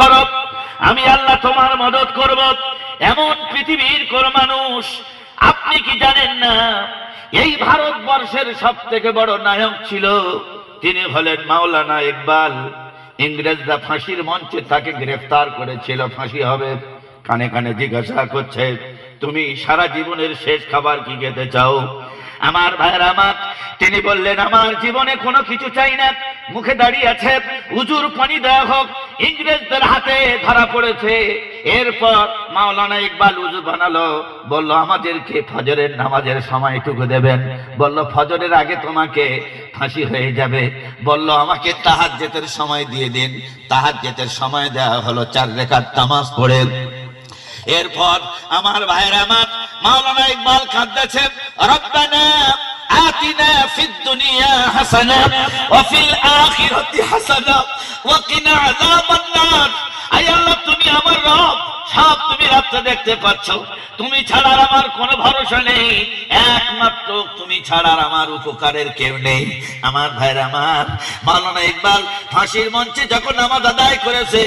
করো, আমি আল্লাহ তোমার মদত করব। এমন পৃথিবীর কোন মানুষ, আপনি কি জানেন না, এই ভারতবর্ষের সব থেকে বড় নায়ক ছিল, তিনি হলেন মাওলানা ইকবাল। ইংরেজরা ফাঁসির মঞ্চে তাকে গ্রেফতার করেছিল, ফাঁসি হবে, কানে কানে জিজ্ঞাসা করছে, তুমি সারা জীবনের শেষ খাবার কি খেতে চাও? আমার ভাইয়ের আমার তিনি বললেন, আমার জীবনে কোনো কিছু চাই না। মুখে দাঁড়িয়ে আছে উজুর পানি দেওয়া হোক। ইংরেজদের হাতে ধরা পড়েছে। এরপর মাওলানা ইকবাল উজু বানালো, বলল, আমাদেরকে ফজরের নামাজের সময়টুকু দেবেন। বলল, ফজরের আগে তোমাকে ফাঁসি হয়ে যাবে। বলল, আমাকে তাহার জেতের সময় দিয়ে দিন। তাহার জেতের সময় দেওয়া হলো চার রেখার তামাজ পড়ে। এরপর আমার ভাইয়ের আমার মাওলানা ইকবাল কাঁদতেছে রব্বানা আতিনা ফিদ দুনিয়া হাসানা ওয়া ফিল আখিরাতি হাসানা ওয়া কিনা আযাবান নার আয় আল্লাহ, তুমি আমার রব। সব তুমি রাত্রে দেখতে পাচ্ছ। তুমি ছাড়া আর আমার কোনো ভরসা নেই। একমাত্র তুমি ছাড়া আর আমার উপকারের কেউ নেই। আমার ভাইয়ের আমার, মাওলানা ইকবাল, ফাঁসির মঞ্চে যখন নামাজ আদায় করেছে,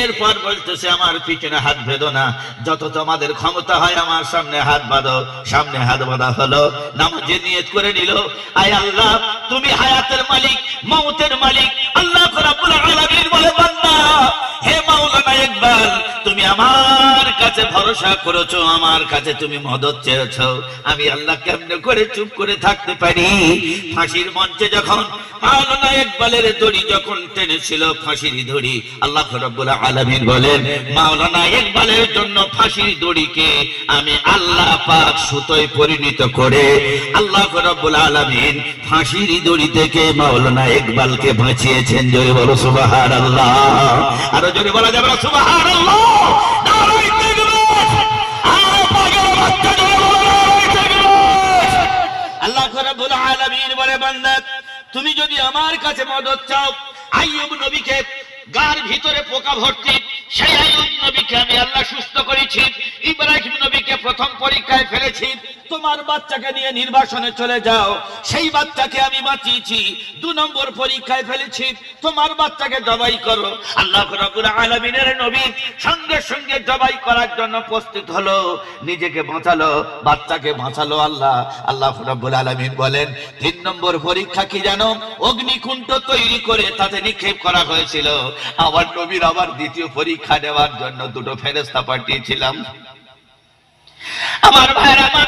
এরপর বলতেছে, আমার পিছনে হাত বেঁধো না। যত তোমাদের ক্ষমতা হয়, আমার সামনে হাত বাঁধো। সামনে হাত বাঁধা হলো, নামাজে নিয়ত করে নিল। আয় আল্লাহ, তুমি হায়াতের মালিক মৌতের মালিক। আল্লাহ রাব্বুল বলে, বান্দা, হে মাওলানা ইকবাল তুমি আমার কাছে ভরসা করেছ, আমার কাছে তুমি মদত চেয়েছো। আমি আল্লাহ কেমনে করে চুপ করে থাকতে পারি? ফাঁসির মঞ্চে যখন মাওলানা দড়ি যখন আল্লাহ আমি আল্লাহ সুতোয় পরিণত করে, আল্লাহ আলামিন ফাঁসির থেকে মাওলানা ইকবালকে আরও জোরে বলা যাবে তুমি যদি আমার কাছে মদত চাও আইয়ুব নবীকে গার ভিতরে পোকা ভর্তি সেই নবীকে আমি আল্লাহ সুস্থ করেছি, ইব্রাহিম নবীকে প্রথম পরীক্ষায় ফেলেছি। তোমার বাচ্চাকে নিয়ে নির্বাসনে চলে যাও, সেই বাচ্চাকে আমি বাঁচিয়েছি, দু নম্বর পরীক্ষায় ফেলেছি। তোমার বাচ্চাকে জবাই করো। আল্লাহ রাব্বুল আলামিনের নবী সঙ্গে সঙ্গে জবাই করার জন্য প্রস্তুত হলো। নিজেকে বাঁচালো, বাচ্চাকে বাঁচালো আল্লাহ। আল্লাহ রাব্বুল আলামিন বলেন, তিন নম্বর পরীক্ষা কি জানো? অগ্নিকুণ্ড তৈরি করে তাতে নিক্ষেপ করা হয়েছিল। আবার নবীর আবার দ্বিতীয় পরীক্ষা দেওয়ার জন্য দুটো ফেরেস্তা পাঠিয়েছিলাম। আমার ভাইয়ের আমার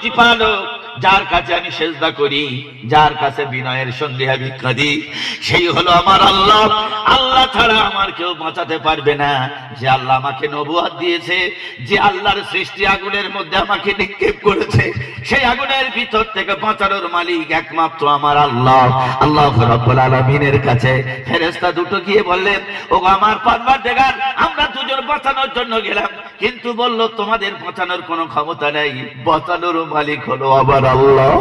প্রতিপালক যার কাছে আমি সেজদা করি, যার কাছে বিনয়ের সঙ্গে আমি কাঁদি সেই হলো আমার আল্লাহ। আল্লাহ ছাড়া আমার কেউ বাঁচাতে পারবে না। যে আল্লাহ আমাকে নবুয়াদ দিয়েছে, যে আল্লাহর সৃষ্টি আগুনের মধ্যে আমাকে নিক্ষেপ করেছে, সেই আগুনের ভিতর থেকে বাঁচানোর মালিক একমাত্র আমার আল্লাহ। আল্লাহ রব্বুল আলামিনের কাছে ফেরেশতা দুটো গিয়ে বললেন ও আমার পারবার দেখার আমরা বাঁচানোর জন্য গেলাম। কিন্তু বলল, তোমাদের বাঁচানোর কোনো ক্ষমতা নেই। বাঁচানোর মালিক হলো আবার আল্লাহ।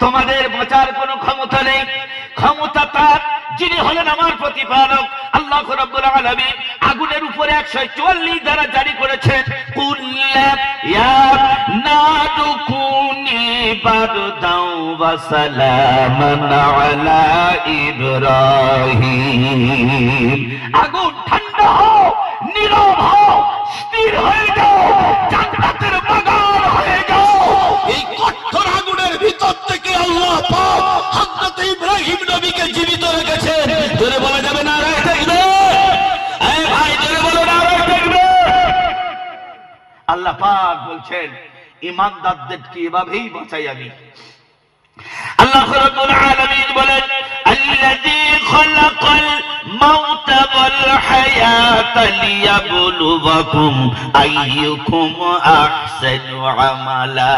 তোমাদের বাঁচার কোনো ক্ষমতা নেই। ক্ষমতা তার, যিনি হলেন আমার প্রতিপালক। আল্লাহ রাব্বুল আলামিন আগুনের উপরে 144 দ্বারা জারি করেছেন। আগুন ঠান্ডা হও নীরব হও স্থির হয়ে যাও জান্নাতের বাগান হয়ে যাও। এই কঠোর আগুনের ভিতর থেকে আল্লাহ পাক হযরত ইব্রাহিম নবীকে জীবিত রেখেছেন জোরে বলা যাবে না রায় থাকবে এই ভাই জোরে বলো না রায় থাকবে আল্লাহ পাক বলছেন ইমানদারদেরকে এভাবেই বাঁচাই আমি। আল্লাহ রাব্বুল আলামিন বলেন আল্লাযী খালাকাল মাউতা ওয়াল الحياة ليبلوكم أيكم أحسن عملا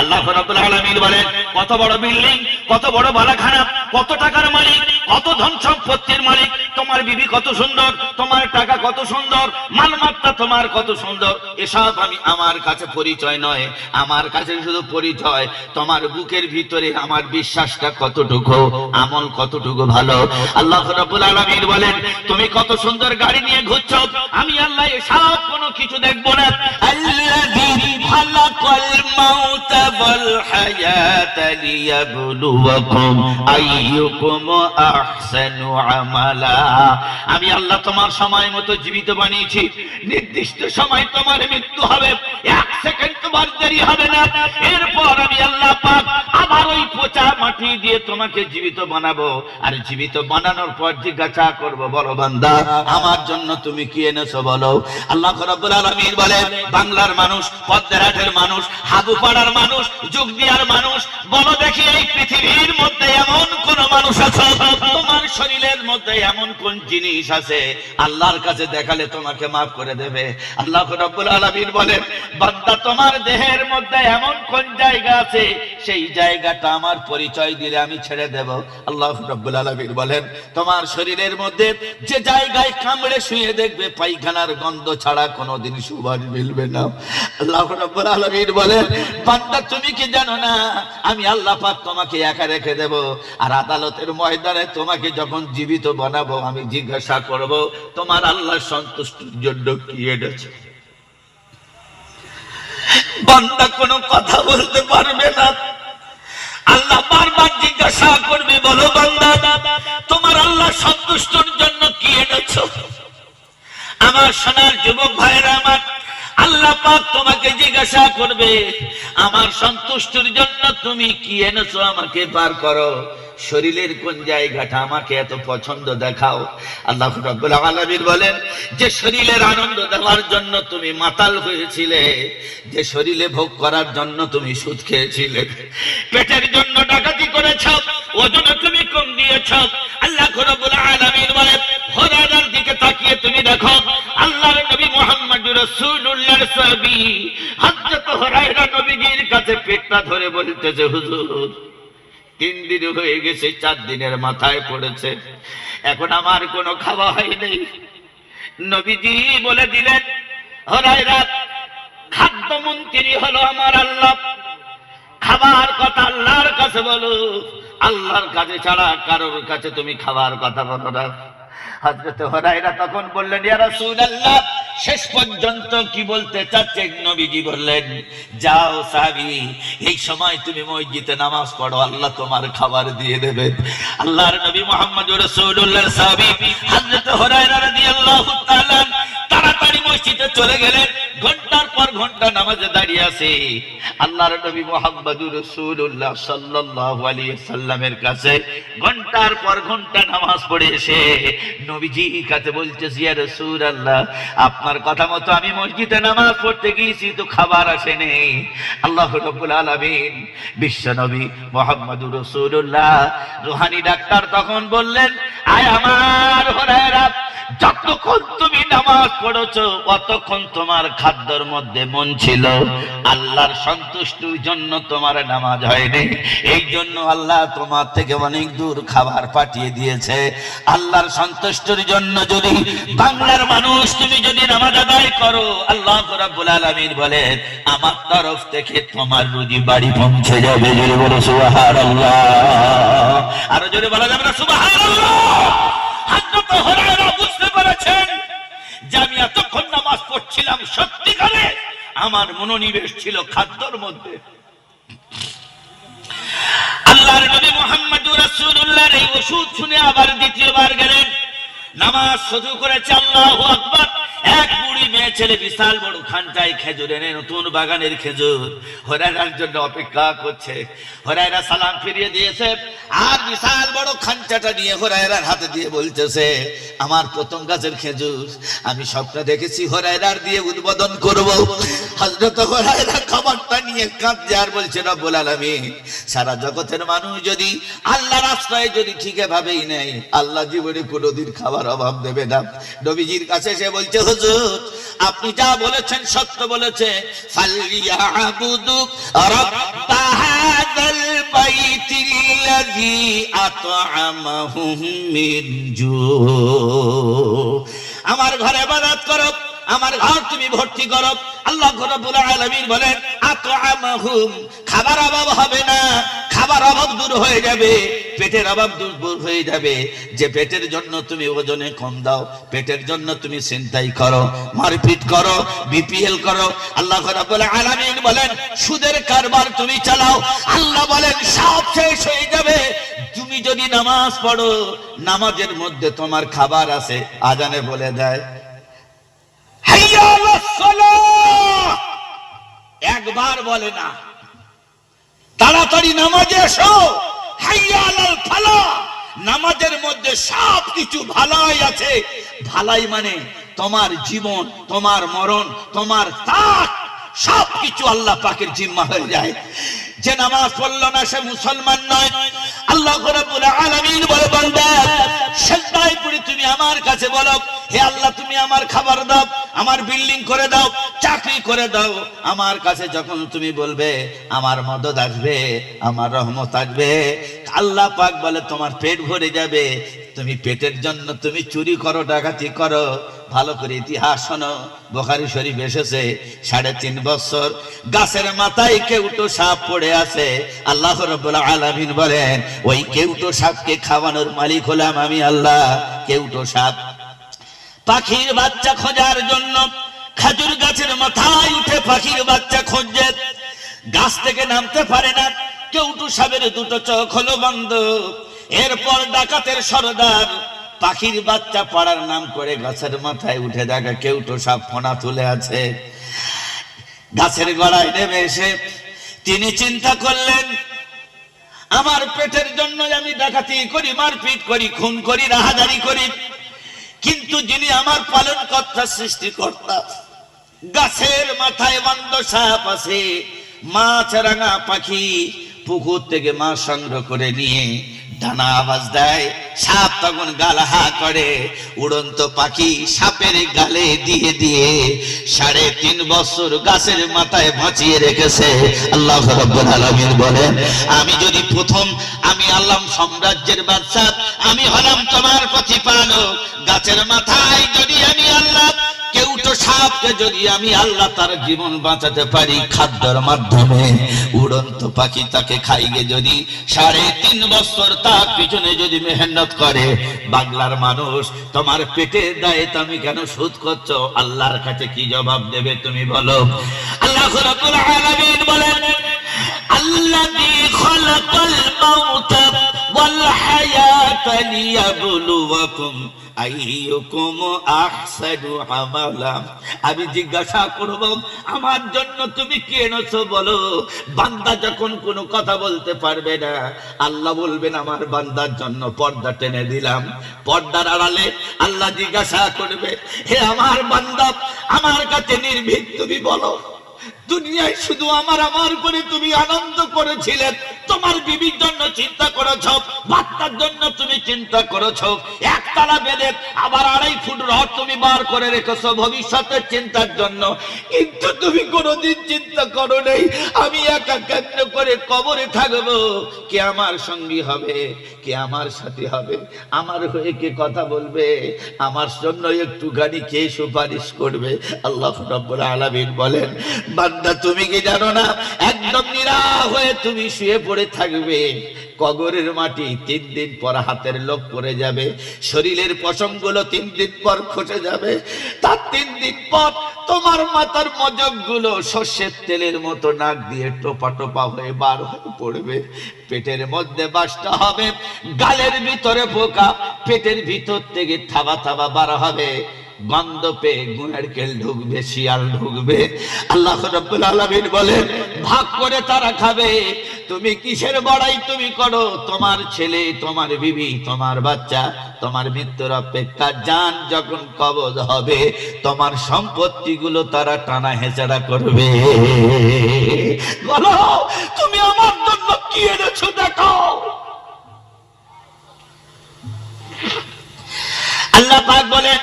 আল্লাহ রাব্বুল আলামিন বলেন কত বড় বিল্ডিং কত বড় বালাখানা কত টাকার মালিক কত ধন সম্পত্তির মালিক তোমার বিবি কত সুন্দর তোমার টাকা কত সুন্দর মালমাত্রা তোমার কত সুন্দর এসব আমি আমার কাছে পরিচয় নয় আমার কাছে শুধু পরিচয় তোমার বুকের ভিতরে আমার বিশ্বাসটা কতটুকু আমল কতটুকু ভালো আল্লাহ রাব্বুল আলামিন বলেন, তুমি কত সুন্দর গাড়ি নিয়ে ঘুরছো, আমি আল্লাহ এসব কোনো কিছু দেখব না। আমি আল্লাহ তোমার সময় মতো জীবিত বানিয়েছি। নির্দিষ্ট সময় তোমার মৃত্যু হবে, এক সেকেন্ড তোমার দেরি হবে না। এরপর আমি আল্লাহ আবার ওই পচা মাটি দিয়ে তোমাকে জীবিত বানাবো। আর জীবিত বানানোর পর জিজ্ঞাসা করব, বলো বান্দা। আমার জন্য তুমি কি এনেছো বলো? আল্লাহ রাব্বুল আলামিন বলেন, বাংলার মানুষ, পদ্মারাটের মানুষ, হাবুপাড়ার মানুষ যুগদিয়ার মানুষ, বলো দেখি এই পৃথিবীর মধ্যে এমন কোন মানুষ আছে? শরীরের মধ্যে এমন কোন জিনিস আছে, আল্লাহর কাছে দেখালে তোমাকে মাফ করে দেবে। আল্লাহ রাব্বুল আলামিন বলেন, বান্দা, তোমার দেহের মধ্যে এমন কোন জায়গা আছে? সেই জায়গাটা আমার পরিচয় দিলে আমি ছেড়ে দেব। আল্লাহ রাব্বুল আলামিন বলেন, তোমার শরীরের মধ্যে যে জায়গায় কামড়ে শুয়ে দেখবে, পায়খানার গন্ধ ছাড়া কোনোদিন সুবাস মিলবে না। আল্লাহ রাব্বুল আলামিন বলেন, বান্দা, তুমি কি জানো না, আমি আল্লাহ পাক তোমাকে একা রেখে দেব, আর আদালতের ময়দানে তোমাকে যখন জীবিত বানাবো, আমি জিজ্ঞাসা করব, তোমার আল্লাহ সন্তুষ্টির জন্য কি এনেছে? বান্দা কোনো কথা বলতে পারবে না। আল্লাহ বারবার জিজ্ঞাসা করবে, বলো বান্দা, তোমার আল্লাহ সন্তুষ্টর জন্য কি এনেছো? আমার সোনার যুবক ভাইরা আমার, আল্লাহ পাক তোমাকে জিজ্ঞাসা করবে, আমার সন্তুষ্টির জন্য তুমি কি এনেছো? আমাকে পার করো। শরীরের কোন জায়গাটা আমাকে এত পছন্দ দেখাও? আল্লাহ আলামিন বলেন, যে শরীরের আনন্দ দেওয়ার জন্য তুমি মাতাল হয়েছিলে, যে শরীরে ভোগ করার জন্য তুমি সুদ খেয়েছিলে, পেটের জন্য ডাকাতি করেছ, ওজনে তুমি কম দিয়েছ। আল্লাহ রাব্বুল আলামিন বলেন হরারার দিকে তাকিয়ে তুমি দেখো, আল্লাহর নবী মুহাম্মদ রাসূলুল্লাহর সাহাবী হযরত হুরায়রা নবীজির কাছে পেটটা ধরে বলতেছে, হুজুর তিন দিন হয়ে গেছে, চার দিনের মাথায় পড়েছে। এখন আমার কোনো খাওয়া হয়নি নবীজি বলে দিলেন হরাইরা খাদ্য মন্ত্রী হলো আমার আল্লাহ। খাবার কথা আল্লাহর কাছে বলো। আল্লাহর কাছে ছাড়া কারোর কাছে তুমি খাবার কথা বলো না। হজরত হরাইরা তখন বললেন রাসূলুল্লাহ, শেষ পর্যন্ত কি বলতে নবীজি বললেন, যাও সাহাবি, এই সময় তুমি মসজিদে নামাজ পড়ো, আল্লাহ তোমার খাবার দিয়ে দেবে। আল্লাহর নবী মোহাম্মদ রাসূলুল্লাহর সাহাবী হযরত তাড়াতাড়ি মসজিদে চলে গেলেন। ঘণ্টা নামাজে দাঁড়িয়ে আছে। আল্লাহর নবী মুহাম্মদুর রাসূলুল্লাহ সাল্লাল্লাহু আলাইহি সাল্লামের কাছে ঘণ্টার পর ঘণ্টা নামাজ পড়ে এসে নবীজি কাছে বলছে ইয়া রাসূলুল্লাহ, আপনার কথা মতো আমি মসজিদে নামাজ পড়তে গিয়েছি, তো খাবার আসেনি আল্লাহ রাব্বুল আলামিন বিশ্ব নবী মুহাম্মদুর রাসূলুল্লাহ, রুহানি ডাক্তার তখন বললেন, আয় আমার হরায়রা যতক্ষণ তুমি নামাজ পড়েছো, অতক্ষণ তোমার খাদ্যর মধ্যে মন ছিল। আল্লাহর সন্তুষ্টির জন্য তোমার নামাজ হয়নি। এই জন্য আল্লাহ তোমার থেকে অনেক দূর খাবার পাঠিয়ে দিয়েছে। আল্লাহর সন্তুষ্টির জন্য যদি বাংলার মানুষ তুমি যদি নামাজ আদায় করো, আল্লাহ রাব্বুল আলামিন বলেন, আমার তরফ থেকে তোমার রুজি বাড়ি পৌঁছে যাবে। যদি বলো, সুবহানাল্লাহ। আরও জোরে বলা যাবে না, সুবহানাল্লাহ। হযরত হুরায়রা বুঝতে পেরেছেন যে আমি আমার মনোনিবেশ ছিল খাদ্যর মধ্যে। আল্লাহর নবী মোহাম্মদ রাসূলুল্লাহর এই ওষুধ শুনে আবার দ্বিতীয়বার গেলেন। নামাজ শুরু করেছে, আল্লাহু আকবার। এক বুড়ি মেয়ে ছেলে বিশাল বড় খানটায় খেজুর এনে নতুন বাগানের খেজুর। হরাইরার জন্য অপেক্ষা করছে। হরাইরা সালাম ফিরিয়ে দিয়েছে। আর বিশাল বড় খানচাটা নিয়ে হরাইরার হাতে দিয়ে বলতেছে, আমার প্রথম গাছের খেজুর, আমি স্বপ্ন দেখেছি হরাইরার দিয়ে উদ্বোধন করব। হজরত হরাইরা খাবারটা নিয়ে কাঁদছে আর বলছে, রব্বুল আলামিন, সারা জগতের মানুষ যদি আল্লাহর আশ্রয় যদি ঠিক ভাবেই নেয়, আল্লাহ জীবনে কোনোদিন খাবার অভাব দেবে না। নবীজির কাছে সে বলছে, হুজুর, আপনি যা বলেছেন সত্য বলেছে। আমার ঘরে বাদাত করো। আমার ঘর তুমি ভর্তি করো। আল্লাহ রাব্বুল আলামিন বলেন, আত'আমাহুম, খাবার অভাব হবে না। খাবার অভাব দূর হয়ে যাবে, পেটের অভাব দূর হয়ে যাবে। যে পেটের জন্য তুমি ওজনে কম দাও, পেটের জন্য তুমি চিন্তাই করো, মারপিট করো, বিপিএল করো। আল্লাহ রাব্বুল আলামিন বলেন, সুদের কারবার তুমি চালাও। আল্লাহ বলেন, সব শেষ হয়ে যাবে। তুমি যদি নামাজ পড়ো, নামাজের মধ্যে তোমার খাবার আছে। আজানে বলে দেয় একবার বলে না। তাড়াতাড়ি নামাজে এসো। হাইয়াল ফালা। নামাজের মধ্যে সব কিছু ভালাই আছে। ভালাই মানে তোমার জীবন, তোমার মরণ, তোমার তাক। সব কিছু আল্লাহ পাকের জিম্মা হয়ে যায়। যে নামাজ পড়ল না, সে মুসলমান নয়। আল্লাহ বলে তুমি আমার কাছে বলো, হে আল্লাহ, তুমি আমার খাবার দাও, আমার বিল্ডিং করে দাও, চাকরি করে দাও। আমার কাছে যখন তুমি বলবে, আমার মদত আসবে, আমার রহমত আসবে, আল্লাহ পাক বলে, তোমার পেট ভরে যাবে তুমি পেটের জন্য তুমি চুরি করো, ডাকাতি করো। ভালো করে ইতিহাস শোনো। বোখারি শরীফ এসেছে, সাড়ে তিন বছর। গাছের মাথায় কেউটো সাপ পড়ে আছে। আল্লাহ রব্বুল আলামিন বলেন, ওই কেউটো সাপকে খাওয়ানোর মালিক হলাম আমি আল্লাহ। কেউটো সাপ পাখির বাচ্চা খোঁজার জন্য খাজুর গাছের মাথায় উঠে পাখির বাচ্চা খুঁজছে গাছ থেকে নামতে পারে না। কেউটু সাপের দুটো চোখ হলো বন্ধ। এরপর ডাকাতের সরদার। পাখির বাচ্চা পড়ার নাম করে গাছের মাথায় উঠে দেখা কেউটো সাপ ফোনা তুলে আছে। গাছের গড়ায় নেমে এসে তিনি চিন্তা করলেন, আমার পেটের জন্য আমি ডাকাতি করি, মারপিট করি, খুন করি, রাহাদারি করি। কিন্তু যিনি আমার পালন কর্তা সৃষ্টিকর্তা, গাছের মাথায় বন্ধ সাপ আছে, মাছ রাঙা পাখি পুকুর থেকে মাছ সংগ্রহ করে নিয়ে ডানা আওয়াজ দেয়, সাপ তখন গালাহা করে। উড়ন্ত পাখি সাপের গালে দিয়ে দিয়ে সাড়ে তিন বছর গাছের মাথায় ভাঁচিয়ে রেখেছে। আল্লাহ রব্বুল আলামিন বলেন, আমি যদি প্রথম, আমি আল্লাহ সাম্রাজ্যের বাদশা আমি হলাম তোমার প্রতিপালক। গাছের মাথায় যদি আমি আল্লাহ কেউটো সাপকে যদি আমি আল্লাহ তার জীবন বাঁচাতে পারি খাদ্যর মাধ্যমে উড়ন্ত পাখি তাকে খাইয়ে যদি সাড়ে তিন বছর তার পিছনে যদি মেহনত করে বাংলার মানুষ তোমার পেটের দায়ে তুমি কেন সুদ করছো আল্লাহর কাছে কি জবাব দেবে তুমি বলো আল্লাহ রাব্বুল আলামিন বলেন الذي خلق الموت والحياة ليبلوكم أيكم أحسن عملا আমি জিজ্ঞাসা করব, আমার জন্য তুমি কি বলো? বান্দা যখন কোনো কথা বলতে পারবে না, আল্লাহ বলবেন, আমার বান্দার জন্য পর্দা টেনে দিলাম। পর্দার আড়ালে আল্লাহ জিজ্ঞাসা করবে, হে আমার বান্দা, আমার কাছে নির্ভীক তুমি বলো। দুনিয়ায় শুধু আমার আমার করে তুমি আনন্দ করেছিলে। তোমার বিবির জন্য চিন্তা করেছ, বাচ্চার জন্য তুমি চিন্তা করেছ। একতলা বেদে আবার আড়াই ফুট রড তুমি বার করে রেখেছ ভবিষ্যতের চিন্তার জন্য। কিন্তু তুমি কোনোদিন চিন্তা করো নেই, আমি একা কেন্দ্র করে কবরে থাকব? কে আমার সঙ্গী হবে? কে আমার সাথে হবে? আমার হয়ে কে কথা বলবে? আমার জন্য একটু একটুখানি কে সুপারিশ করবে? আল্লাহ রব্বুল আলামিন বলেন, বান্দা তুমি কি জানো না? একদম নিরা হয়ে তুমি শুয়ে পড়ে থাকবে। কবরের মাটি তিন দিন পর হাতের লোক পড়ে যাবে, শরীরের পশমগুলো তিন দিন পর খসে যাবে। তার তিন দিন পর তোমার মাথার মজকগুলো সর্ষের তেলের মতো নাক দিয়ে টোপা টোপা হয়ে বার হয়ে পড়বে। পেটের মধ্যে বাসটা হবে, গালের ভিতরে পোকা, পেটের ভিতর থেকে থাবা থাবা বার হবে। গন্ধ পেয়ে গুণের কেল ঢুকবে, শিয়াল ঢুকবে। আল্লাহ রব্বুল আলামিন বলেন, ভাগ করে তারা খাবে। তুমি কিসের বড়াই তুমি করো? তোমার ছেলে, তোমার বিবি, তোমার বাচ্চা, তোমার মৃত্যুর অপেক্ষা। জান যখন কবজ হবে, তোমার সম্পত্তিগুলো তারা টানা হেঁচড়া করবে। বলো, তুমি আমার জন্য কি এনেছো দেখো? আল্লাহ পাক বলেন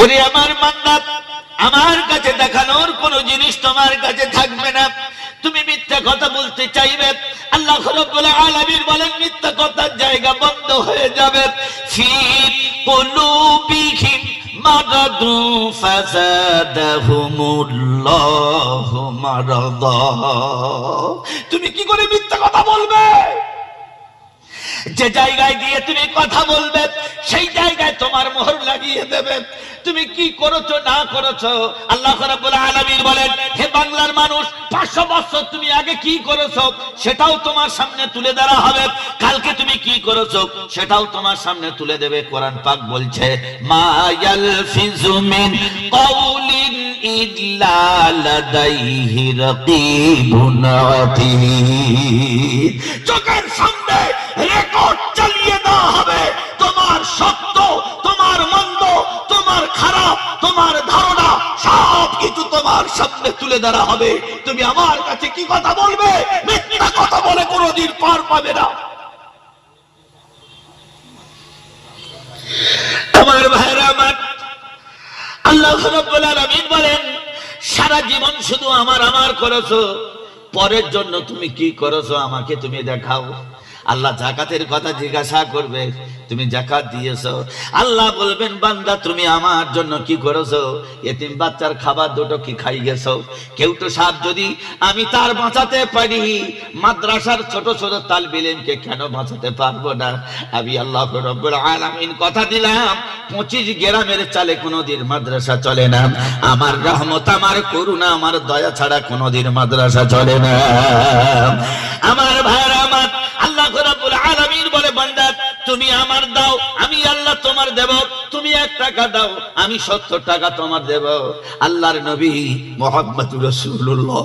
ওরে আমার মান্নাত, আমার কাছে দেখানোর কোন জিনিস তোমার কাছে থাকবে না। তুমি মিথ্যা কথা বলতে চাইবে, আল্লাহ রাব্বুল আলামিন বলেন, মিথ্যা কথার জায়গা বন্ধ হয়ে যাবে। তুমি কি করে মিথ্যা কথা বলবে? যে জায়গায় গিয়ে তুমি কথা বলবে, সেই জায়গায় তোমার মোহর লাগিয়ে দেবে। তুমি কি করেছ, না করেছ? আল্লাহ আলামিন বলেন, হে বাংলার মানুষ 500 বছর তুমি আগে কি করেছ? সেটাও তোমার সামনে তুলে ধরা হবে। কালকে তুমি কি করেছ? সেটাও তোমার সামনে তুলে দেবে। কোরআন পাক বলছে, মা ইয়ালফিজু মিন কাউলিন চোখের সামনে রেকর্ড চালিয়ে দেওয়া হবে। তোমার সত্য, তোমার মন্দ, তোমার খারাপ, তোমার ধারণা, সব কিছু তোমার সামনে তুলে ধরা হবে। তুমি আমার কাছে কি কথা বলবে? মিথ্যা কথা বলে কোনোদিন পার পাবে না আমার ভাইরা আমার আল্লাহ রাব্বুল বলেন, সারা জীবন শুধু আমার আমার করেছ, পরের জন্য তুমি কি করেছ আমাকে তুমি দেখাও। আল্লাহ জাকাতের কথা জিজ্ঞাসা করবে, তুমি জাকাত দিয়েছ? আল্লাহ বলবেন, বান্দা, তুমি আমার জন্য কি করেছ? এতিম বাচ্চার খাবার দুটো কি খাই গেছো? কেউ তো সাপ যদি আমি তার বাঁচাতে পারি, মাদ্রাসার ছোট ছোট তাল তালবিলেমকে কেন বাঁচাতে পারব না? আমি আল্লাহ আলামিন কথা দিলাম, পঁচিশ গ্রামের চালে কোনোদিন মাদ্রাসা চলে না। আমার রহমত, আমার করুণা, আমার দয়া ছাড়া কোনোদিন মাদ্রাসা চলে না। আমার ভাইরা আমার বান্দা, তুমি আমার দাও, আমি আল্লাহ তোমার দেব, তুমি এক টাকা দাও, আমি সত্তর টাকা তোমার দেব। আল্লাহর নবী মোহাম্মদুর রাসূলুল্লাহ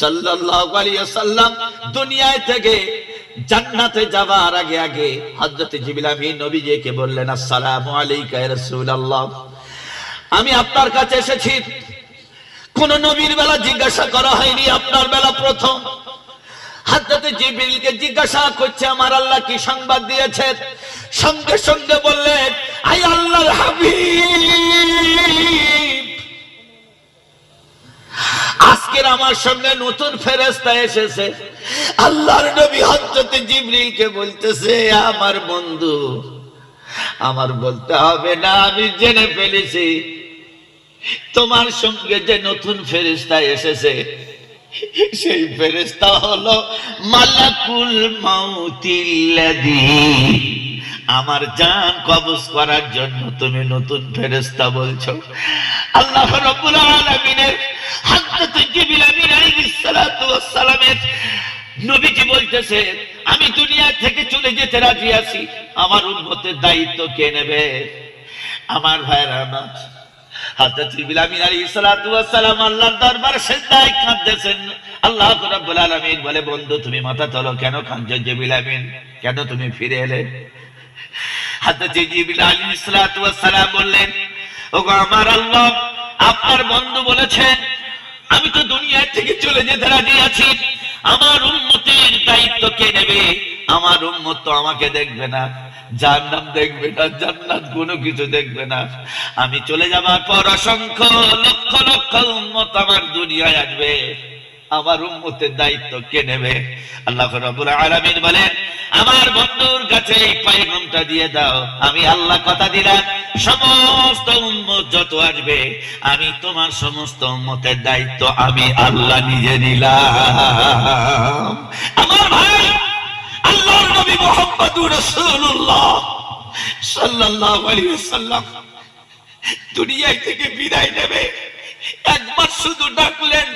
সাল্লাল্লাহু আলাইহি সাল্লাম দুনিয়ায় থেকে জান্নাতে যাবার আগে আগে হযরত জিবরিল আমিন নবীজিকে বললেন, আসসালামু আলাইকা রাসূলুল্লাহ। আমি আপনার কাছে এসেছি। কোন নবীর বেলা জিজ্ঞাসা করা হয়নি, আপনার বেলা প্রথম। হাজরতে জিবরিলকে জিজ্ঞাসা করছে, আমার আল্লাহ কি সংবাদ দিয়েছেন? সঙ্গে সঙ্গে বললেন আই আল্লাহর হাবিব। আজকের আমার সঙ্গে নতুন ফেরেস্তা এসেছে। আল্লাহর নবী হজরতে জিবরিলকে বলতেছে, আমার বন্ধু, আমার বলতে হবে না, আমি জেনে ফেলেছি। তোমার সঙ্গে যে নতুন ফেরিস্তা এসেছে সেই ফেরেস্তা হলো মালাকুল মাউতিল্লাদি আমার জান কবজ করার জন্য তুমি নতুন ফেরেস্তা বলছো। আল্লাহ রাব্বুল আলামিনের হযরত জিবরিল আমিন আলাইহিস সালাতু ওয়াস সালামের নবীজি বলতেছে, আমি দুনিয়া থেকে চলে যেতে রাজি আছি। আমার উম্মতের দায়িত্ব কে নেবে? আমার ভাইরা আমার বলে, বন্ধু, তুমি মাথা তোলো কেন কেন তুমি ফিরে এলে? বললেন, ওগো আমার আল্লাহ, আপনার বন্ধু বলেছেন, আমি তো দুনিয়া থেকে চলে যেতে রাজি আছি। আমার উন্মতির দায়িত্ব কে নেবে? আমার উন্মত আমাকে দেখবে না। জান্নাত দেখবে না, জান্নাত কোনো কিছু দেখবে না। আমি চলে যাবার পর অসংখ্য লক্ষ লক্ষ উন্মত আমার দুনিয়ায় আসবে। আমার উম্মতের দায়িত্ব কে নেবে? আল্লাহ রাব্বুল আলামিন বলেন, আমার বন্ধুর কাছে এই পায়গামটা দিয়ে দাও। আমি আল্লাহ কথা দিলাম, সমস্ত উম্মত যত আসবে, আমি তোমার সমস্ত উম্মতের দায়িত্ব আমি আল্লাহ নিজে নিলাম। আমার ভাই আল্লাহর নবী মুহাম্মদুর রাসূলুল্লাহ সাল্লাল্লাহু আলাইহি ওয়াসাল্লাম দুনিয়া থেকে বিদায় নেবে। একবার শুধু ডাকলেন,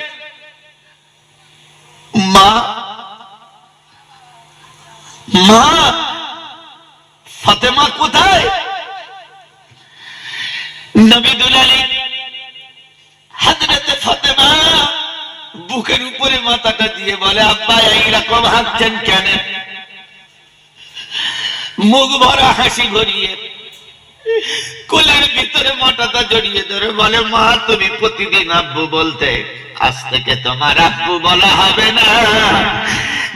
মা মা, ফাতেমা কোথায়? নবী দুলালি হাজরতে ফাতেমা বুকের উপরে মাথাটা দিয়ে বলে, আব্বা এইরকম হাসছেন কেন? মুখ ভরা হাসি ভরিয়ে কোলের ভিতরে মোটাটা জড়িয়ে ধরে বলে, মা, তুমি প্রতিদিন আব্বু বলতে, আজ থেকে তোমার আব্বু বলা হবে না।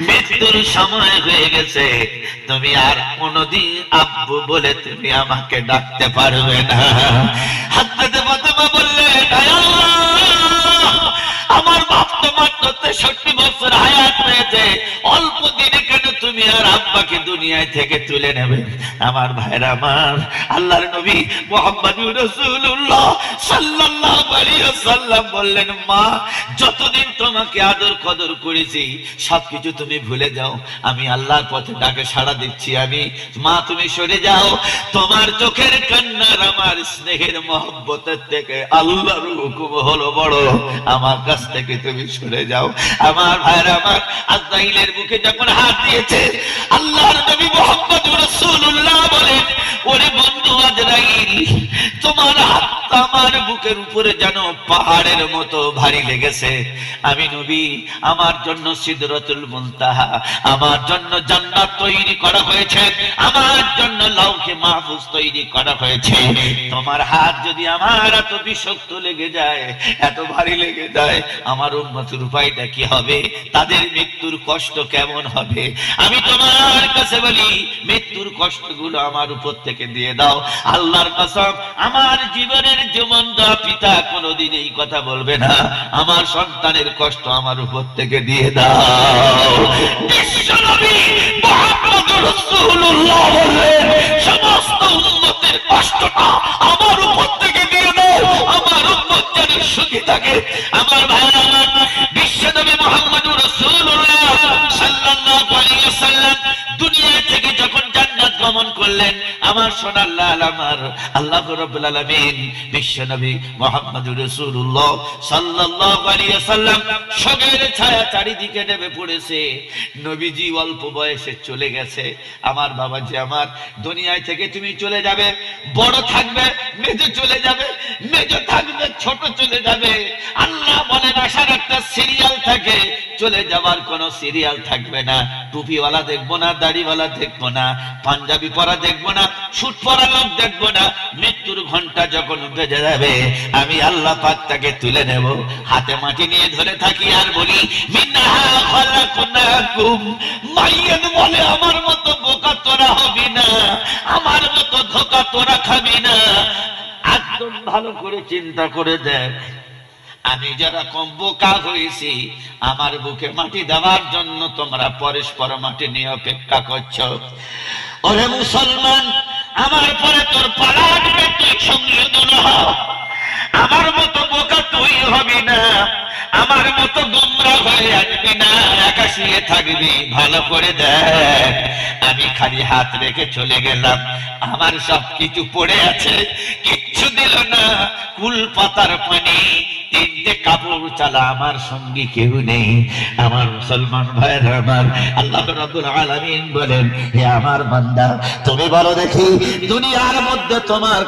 মৃত্যুর সময় হয়ে গেছে, তুমি আর কোনদিন আব্বু বলে তুমি আমাকে ডাকতে পারবে না। হাতে ফাতেমা বললে তেষট্টি বছর হায়াত পেয়েছে অল্প দিনে কেন তুমি আর আব্বাকে দুনিয়ায় থেকে তুলে নেবে? আমার ভাইরা আমার, আল্লাহর নবী মোহাম্মদ রসুল্লাহ সাল্লাল্লাহু আলাইহি ওয়াসাল্লাম বললেন, মা, যতদিন তোমাকে আদর কদর করেছি, সবকিছু তুমি ভুলে যাও। আমি আল্লাহর পথে ডাকে সাড়া দিচ্ছি আমি। মা, তুমি সরে যাও। তোমার চোখের কান্নার আমার স্নেহের মহব্বতের থেকে আল্লাহর হুকুম হলো বড়। আমার কাছ থেকে তুমি সরে যাও। আমার ভাইরা আমার আজরাইলের মুখে যখন হাত দিয়েছে আল্লাহর নবী মোহাম্মদ রাসূলুল্লাহ বলেন ওরে বন্ধু আজরাইল, তোমার হাত আমার বুকের উপরে যেন পাহাড়ের মতো ভারী লেগেছে। আমি নবী, আমার জন্য সিদরতুল মুনতাহা, আমার জন্য জান্নাত তৈরি করা হয়েছে, আমার জন্য লাউকে মাহফুজ তৈরি করা হয়েছে। তোমার হাত যদি আমার এত বিষাক্ত লেগে যায়, এত ভারী লেগে যায়, আমার উন্মতের উপায়টা কি হবে? তাদের মৃত্যুর কষ্ট কেমন হবে? আমি তোমার কাছে বলি, মৃত্যুর কষ্টগুলো আমার উপর থেকে দিয়ে দাও। আল্লাহর কসম, আমার জীবনের দেওয়া পিতা কোনোদিন এই কথা বলবে না। আমার সন্তানের কষ্ট আমার উপর থেকে দিয়ে দাও। সমস্ত উম্মতের কষ্টটা আমার উপর থেকে দিয়ে দাও। আমার উম্মত সুখী থাকে। আমার ভাইরা বিশ্বনবী রাসূলুল্লাহ গমন করলেন। আমার সোনার লাল আমার আল্লাহ রাব্বুল আলামিন মুহাম্মদুর রাসূলুল্লাহ সাল্লাল্লাহু আলাইহি ওয়াসাল্লাম সবের ছায়া চারিদিকে নেমে পড়েছে। নবীজি অল্প বয়সে চলে গেছে। আমার বাবাজি আমার, দুনিয়ায় থেকে তুমি চলে যাবে, বড় থাকবে চলে যাবে থাকবে, ছোট চলে যাবে। আল্লাহ বলেন আসার একটা সিরিয়াল থাকে, চলে যাবার কোনো সিরিয়াল থাকবে না। টুপিওয়ালা দেখব না, দাড়িওয়ালা দেখব না, পাঞ্জাবি পরা দেখব না, সুট পরা লোক দেখব না। মৃত্যুর ঘণ্টা যখন বেজে যাবে, আমি আল্লাহ পাক তাকে তুলে নেব। হাতে মাটি নিয়ে ধরে থাকি আর বলি বলে, আমার মতো বোকা তোরা হবি না, আমার মতো ধোকা তোরা খাবি না। একদম ভালো করে চিন্তা করে দেখ আমি যারা কম বোকা হয়েছি, আমার বুকে মাটি দেওয়ার জন্য তোমরা পরস্পর মাটি নিয়ে অপেক্ষা করছ। ওরে মুসলমান, আমার পরে তোর তুই সংযোজন হ আমার মতো বোকা তুই হবি না। আমার মতো গুমরা হয়ে আসবি না। একাশিয়ে থাকবি, ভালো করে দেখ। আমি খালি হাত রেখে চলে গেলাম। আমার সব কিছু পড়ে আছে, কিচ্ছু দিল না। কুল পাতার পানি, তিনটে কাপড় চালা আমার সঙ্গে কেউ নেই। আমার মুসলমান ভাইয়ের আমার আল্লাহ রাব্বুল আলামিন বলেন, হে আমার বান্দা, তুমি বলো দেখি, দুনিয়ার মধ্যে তোমার